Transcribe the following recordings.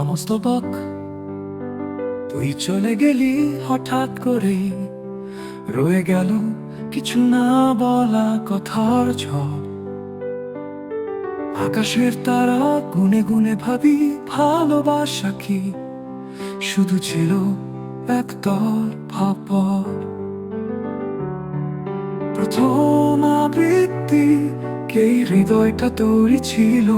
মস্তবক তুই চলে গেলি হঠাৎ করে। রয়ে গেল কিছু না বলা কথার ঝড়। আকাশের তারা গুনে গুনে ভাবি ভালোবাসা কি। শুধু ছিল একদল ভাবর। প্রথম আবৃত্তি কে হৃদয়টা তৈরি ছিল।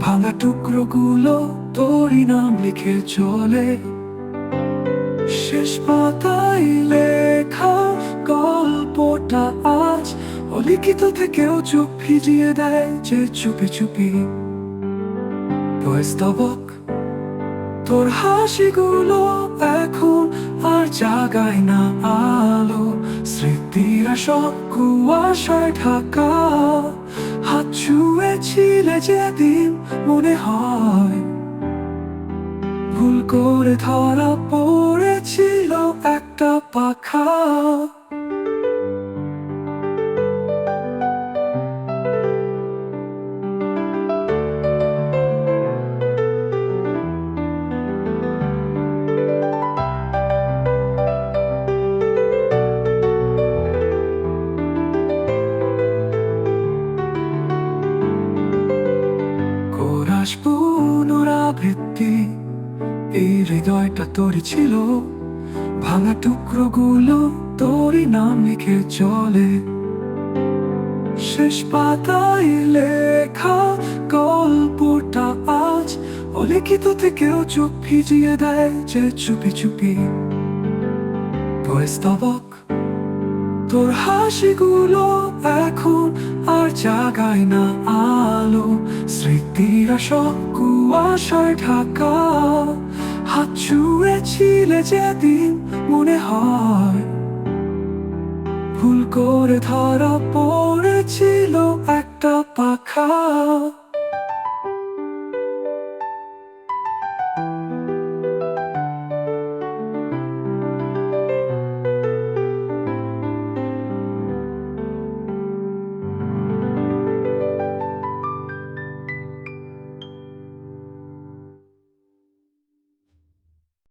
ভাঙা টুকরো গুলো তোরই নাম লিখে চলে। শেষ পাতায় লেখা গল্পটা আজ অলিখিত থেকেও চোখ ভিজিয়ে দেয় যে চুপি চুপি। স্তবক, তোর হাসিগুলো এখন আর জাগায় না আলো। স্মৃতিরা সব কুয়াশায় ঢাকা, হাত ছুঁয়েছিলে যেদিন মনে হয়। ভুল করে ধরা পড়েছিল একটা পাখা। পুনরাবৃত্তি এই হৃদয়টা তোরই ছিল, ভাঙা টুকরো গুলো তোরই নাম লিখে চলে। শেষ পাতায় লেখা গল্পটা আজ অলিখিত থেকেও চোখ ভিজিয়ে দেয় যে চুপি চুপি। তোর স্তবক তোর হাসিগুলো এখন আর জাগায় না আলো। স্মৃতিরা সব কুয়াশায় ঢাকা। হাত ছুঁড়েছিলে যেদিন মনে হয়। ভুল করে ধরা পড়েছিল একটা পাখা।